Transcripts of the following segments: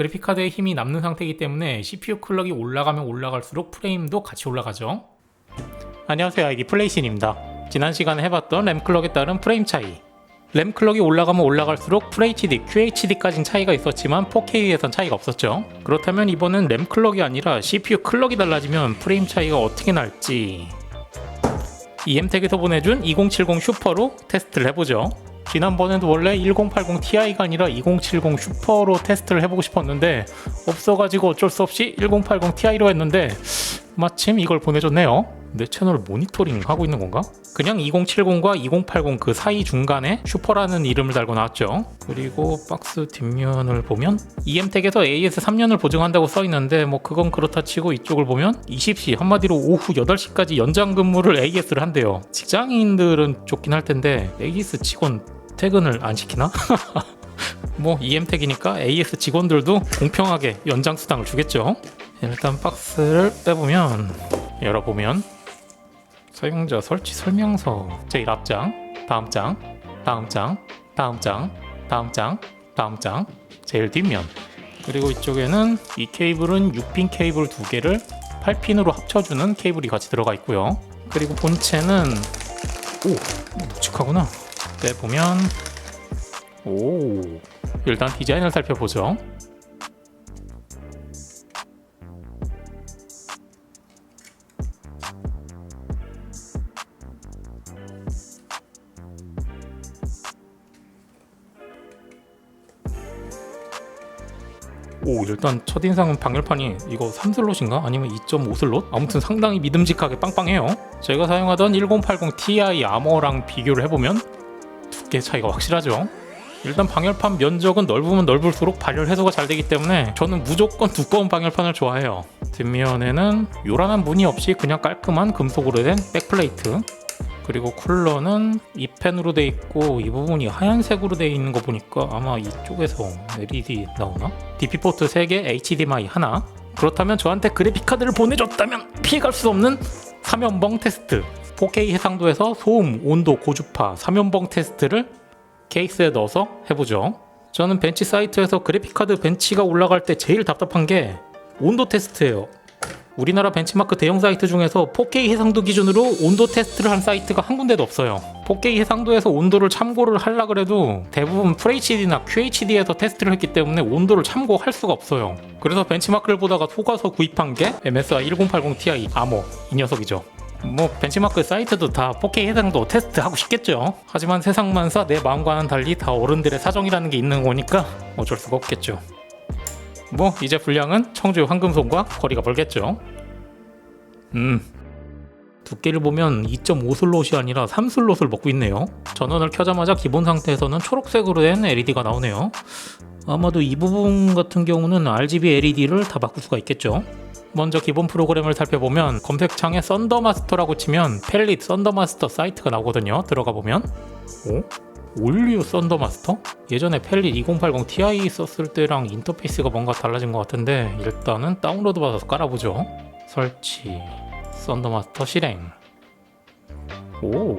그래픽카드에 힘이 남는 상태이기 때문에 CPU 클럭이 올라가면 올라갈수록 프레임도 같이 올라가죠. 안녕하세요. 아이디 플레이신입니다. 지난 시간에 해봤던 램 클럭에 따른 프레임 차이. 램 클럭이 올라가면 올라갈수록 FHD, QHD까진 차이가 있었지만 4K에선 차이가 없었죠. 그렇다면 이번엔 램 클럭이 아니라 CPU 클럭이 달라지면 프레임 차이가 어떻게 날지 EM텍에서 보내준 2070 슈퍼로 테스트를 해보죠. 지난번에도 원래 1080 Ti가 아니라 2070 슈퍼로 테스트를 해보고 싶었는데 없어가지고 어쩔 수 없이 1080 Ti로 했는데 마침 이걸 보내줬네요. 내 채널 모니터링 하고 있는 건가? 그냥 2070과 2080 그 사이 중간에 슈퍼라는 이름을 달고 나왔죠. 그리고 박스 뒷면을 보면 EM텍에서 AS 3년을 보증한다고 써 있는데 뭐 그건 그렇다 치고 이쪽을 보면 20시 한마디로 오후 8시까지 연장 근무를 AS를 한대요. 직장인들은 좋긴 할 텐데 AS 직원 퇴근을 안 시키나? 뭐 EM텍이니까 AS 직원들도 공평하게 연장 수당을 주겠죠. 일단 박스를 빼보면 열어보면 사용자 설치 설명서 제일 앞장, 다음 장, 다음 장, 다음 장, 다음 장, 다음 장, 제일 뒷면. 그리고 이쪽에는 이 케이블은 6핀 케이블 두 개를 8핀으로 합쳐주는 케이블이 같이 들어가 있고요. 그리고 본체는 오 묵직하구나. 빼보면 오 일단 디자인을 살펴보죠. 오 일단 첫인상은 방열판이 이거 3슬롯인가? 아니면 2.5슬롯? 아무튼 상당히 믿음직하게 빵빵해요 제가 사용하던 1080 Ti 아머랑 비교를 해보면 두께 차이가 확실하죠 일단 방열판 면적은 넓으면 넓을수록 발열 해소가 잘 되기 때문에 저는 무조건 두꺼운 방열판을 좋아해요 뒷면에는 요란한 무늬 없이 그냥 깔끔한 금속으로 된 백플레이트 그리고 쿨러는 이 펜으로 돼 있고 이 부분이 하얀색으로 돼 있는 거 보니까 아마 이쪽에서 LED 나오나? DP 포트 3개, HDMI 하나. 그렇다면 저한테 그래픽 카드를 보내줬다면 피해갈 수 없는 3연봉 테스트. 4K 해상도에서 소음, 온도, 고주파 3연봉 테스트를 케이스에 넣어서 해보죠. 저는 벤치 사이트에서 그래픽 카드 벤치가 올라갈 때 제일 답답한 게 온도 테스트예요. 우리나라 벤치마크 대형 사이트 중에서 4K 해상도 기준으로 온도 테스트를 한 사이트가 한 군데도 없어요. 4K 해상도에서 온도를 참고를 하려 그래도 대부분 FHD나 QHD에서 테스트를 했기 때문에 온도를 참고할 수가 없어요. 그래서 벤치마크를 보다가 속아서 구입한 게 MSI 1080 Ti 아모 이 녀석이죠. 뭐 벤치마크 사이트도 다 4K 해상도 테스트 하고 싶겠죠. 하지만 세상만사 내 마음과는 달리 다 어른들의 사정이라는 게 있는 거니까 어쩔 수가 없겠죠. 뭐 이제 분량은 청주 황금손과 거리가 멀겠죠. 음. 두께를 보면 2.5슬롯이 아니라 3슬롯을 먹고 있네요. 전원을 켜자마자 기본 상태에서는 초록색으로 된 LED가 나오네요. 아마도 이 부분 같은 경우는 RGB LED를 다 바꿀 수가 있겠죠. 먼저 기본 프로그램을 살펴보면 검색창에 썬더마스터라고 치면 펠릿 썬더마스터 사이트가 나오거든요. 들어가 보면 오? 올리오 썬더마스터? 예전에 펠릿 2080 Ti 썼을 때랑 인터페이스가 뭔가 달라진 것 같은데 일단은 다운로드 받아서 깔아보죠. 설치 썬더마스터 실행 오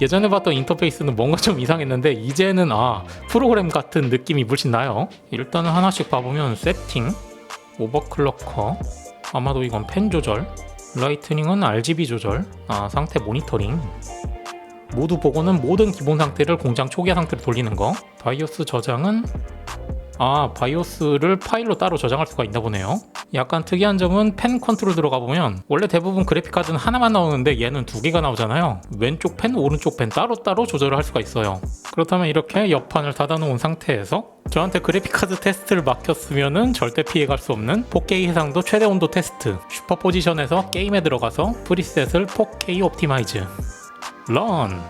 예전에 봤던 인터페이스는 뭔가 좀 이상했는데 이제는 아 프로그램 같은 느낌이 물씬 나요. 일단은 하나씩 봐보면 세팅 오버클럭커 아마도 이건 펜 조절 라이트닝은 RGB 조절 아 상태 모니터링 모두 보고는 모든 기본 상태를 공장 초기화 상태로 돌리는 거. 바이오스 저장은 아 바이오스를 파일로 따로 저장할 수가 있나 보네요. 약간 특이한 점은 펜 컨트롤 들어가 보면 원래 대부분 그래픽 카드는 하나만 나오는데 얘는 두 개가 나오잖아요. 왼쪽 펜, 오른쪽 펜 따로 따로 조절을 할 수가 있어요. 그렇다면 이렇게 옆판을 닫아놓은 상태에서 저한테 그래픽 카드 테스트를 맡겼으면은 절대 피해갈 수 없는 4K 해상도 최대 온도 테스트. 슈퍼 포지션에서 게임에 들어가서 프리셋을 4K 옵티마이즈. 런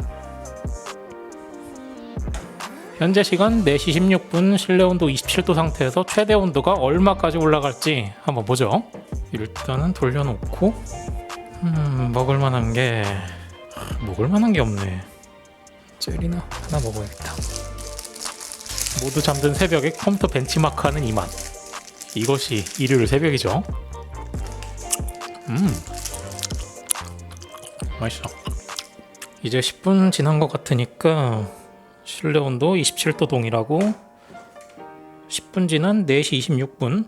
현재 시간 4시 16분 실내 온도 27도 상태에서 최대 온도가 얼마까지 올라갈지 한번 보죠. 일단은 돌려놓고 음 먹을 만한 게 먹을 만한 게 없네. 젤리나 하나 먹어야겠다. 모두 잠든 새벽에 컴퓨터 벤치마크하는 이 맛. 이것이 일요일 새벽이죠. 음. 맛있어. 이제 10분 지난 것 같으니까 실내 온도 27도 동일하고 10분 지난 4시 26분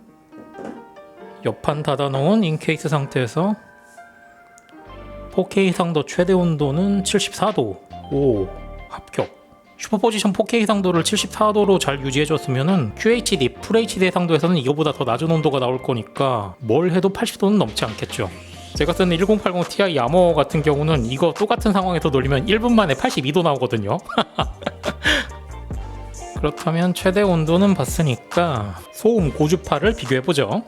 옆판 닫아놓은 인케이스 상태에서 4K 상도 최대 온도는 74도. 오 합격. 슈퍼포지션 4K 상도를 74도로 잘 유지해줬으면 QHD, FHD 상도에서는 이거보다 더 낮은 온도가 나올 거니까 뭘 해도 80도는 넘지 않겠죠. 제가 쓰는 1080 Ti 야머 같은 경우는 이거 똑같은 상황에서 돌리면 1분 만에 82도 나오거든요 그렇다면 최대 온도는 봤으니까 소음 고주파를 비교해보죠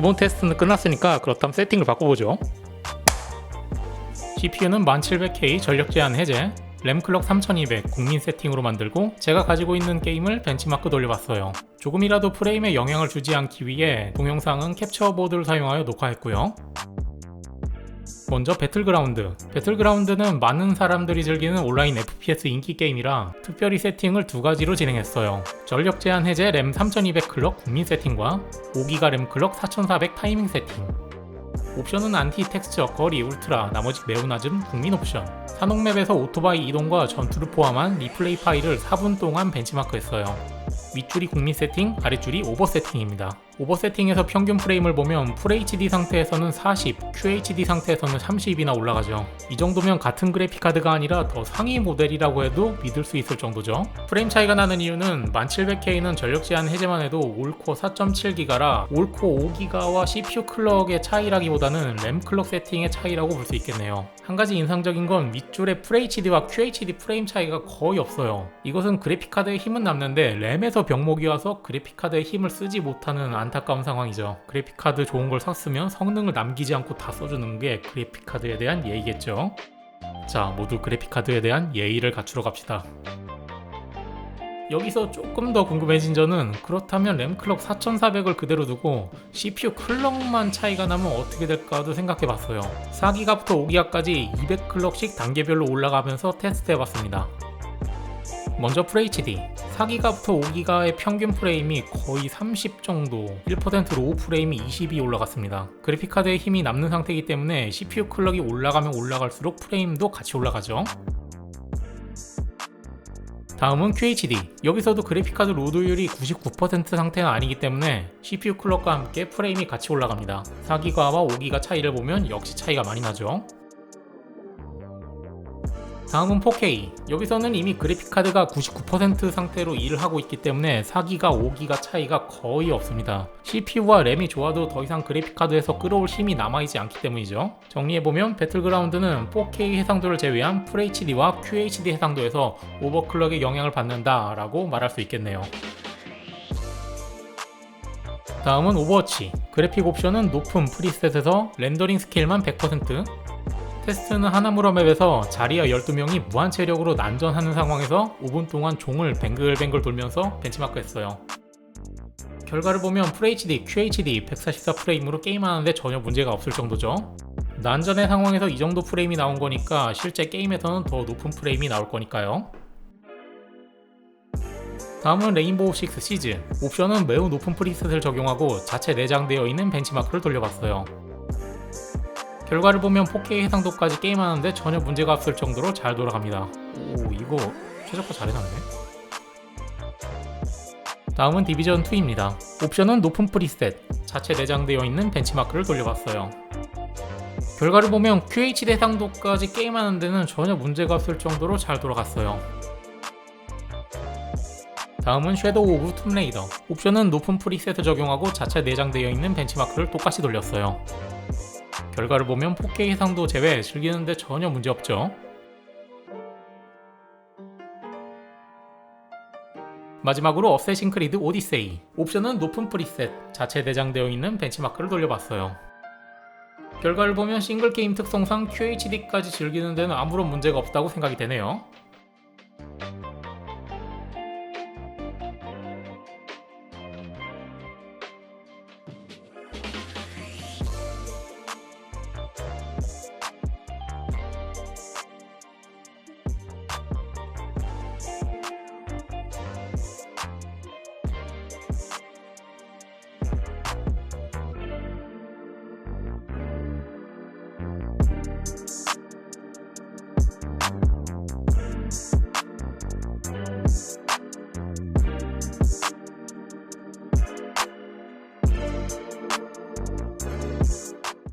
기본 테스트는 끝났으니까 그렇다면 세팅을 바꿔보죠. CPU는 1700K 전력 제한 해제, 램 클럭 3200 국민 세팅으로 만들고 제가 가지고 있는 게임을 벤치마크 돌려봤어요. 조금이라도 프레임에 영향을 주지 않기 위해 동영상은 캡처 보드를 사용하여 녹화했고요. 먼저 배틀그라운드. 배틀그라운드는 많은 사람들이 즐기는 온라인 FPS 인기 게임이라 특별히 세팅을 두 가지로 진행했어요. 전력 제한 해제 램 3200 클럭 국민 세팅과 5기가 램 클럭 4400 타이밍 세팅. 옵션은 안티 텍스처, 거리, 울트라, 나머지 매우 낮음 국민 옵션. 산옥맵에서 오토바이 이동과 전투를 포함한 리플레이 파일을 4분 동안 벤치마크했어요. 윗줄이 국민 세팅, 아랫줄이 오버 세팅입니다. 오버 세팅에서 평균 프레임을 보면 FHD 상태에서는 40, QHD 상태에서는 30이나 올라가죠. 이 정도면 같은 그래픽카드가 아니라 더 상위 모델이라고 해도 믿을 수 있을 정도죠. 프레임 차이가 나는 이유는 1700K는 전력 제한 해제만 해도 올코어 4.7기가라 올코어 5기가와 CPU 클럭의 차이라기보다는 램 클럭 세팅의 차이라고 볼 수 있겠네요. 한 가지 인상적인 건 윗줄의 FHD와 QHD 프레임 차이가 거의 없어요. 이것은 그래픽카드의 힘은 남는데 램에서 병목이 와서 그래픽카드의 힘을 쓰지 못하는 안 타까운 상황이죠. 그래픽카드 좋은 걸 샀으면 성능을 남기지 않고 다 써주는 게 그래픽카드에 대한 예의겠죠. 자, 모두 그래픽카드에 대한 예의를 갖추러 갑시다. 여기서 조금 더 궁금해진 점은 그렇다면 램 클럭 4400을 그대로 두고 CPU 클럭만 차이가 나면 어떻게 될까도 생각해 봤어요. 4기가부터 5기가까지 200클럭씩 단계별로 올라가면서 테스트 해봤습니다. 먼저 FHD 4기가부터 5기가의 평균 프레임이 거의 30 정도 1% 로우 프레임이 20이 올라갔습니다. 그래픽카드에 힘이 남는 상태이기 때문에 CPU 클럭이 올라가면 올라갈수록 프레임도 같이 올라가죠. 다음은 QHD 여기서도 그래픽카드 로드율이 99% 상태는 아니기 때문에 CPU 클럭과 함께 프레임이 같이 올라갑니다. 4기가와 5기가 차이를 보면 역시 차이가 많이 나죠 다음은 4K. 여기서는 이미 그래픽카드가 99% 상태로 일을 하고 있기 때문에 4기가 5기가 차이가 거의 없습니다. CPU와 램이 좋아도 더 이상 그래픽카드에서 끌어올 힘이 남아있지 않기 때문이죠. 정리해보면 배틀그라운드는 4K 해상도를 제외한 FHD와 QHD 해상도에서 오버클럭의 영향을 받는다 라고 말할 수 있겠네요. 다음은 오버워치. 그래픽 옵션은 높은 프리셋에서 렌더링 스케일만 100%, 테스트는 하나무라 맵에서 자리아 12명이 무한 체력으로 난전하는 상황에서 5분 동안 종을 뱅글뱅글 돌면서 벤치마크 했어요. 결과를 보면 FHD, QHD 144 프레임으로 게임하는데 전혀 문제가 없을 정도죠. 난전의 상황에서 이 정도 프레임이 나온 거니까 실제 게임에서는 더 높은 프레임이 나올 거니까요. 다음은 레인보우 6 시즈. 옵션은 매우 높은 프리셋을 적용하고 자체 내장되어 있는 벤치마크를 돌려봤어요. 결과를 보면 4K 해상도까지 게임하는데 전혀 문제가 없을 정도로 잘 돌아갑니다. 오 이거 최저가 잘 해놨네. 다음은 디비전 2입니다. 옵션은 높은 프리셋, 자체 내장되어 있는 벤치마크를 돌려봤어요. 결과를 보면 QHD 해상도까지 게임하는 데는 전혀 문제가 없을 정도로 잘 돌아갔어요. 다음은 섀도우 오브 툼레이더. 옵션은 높은 프리셋을 적용하고 자체 내장되어 있는 벤치마크를 똑같이 돌렸어요. 결과를 보면 4K 해상도 제외 즐기는데 전혀 문제없죠. 마지막으로 어쌔신 크리드 오디세이. 옵션은 높은 프리셋 자체 내장되어 있는 벤치마크를 돌려봤어요. 결과를 보면 싱글 게임 특성상 QHD까지 즐기는 데는 아무런 문제가 없다고 생각이 되네요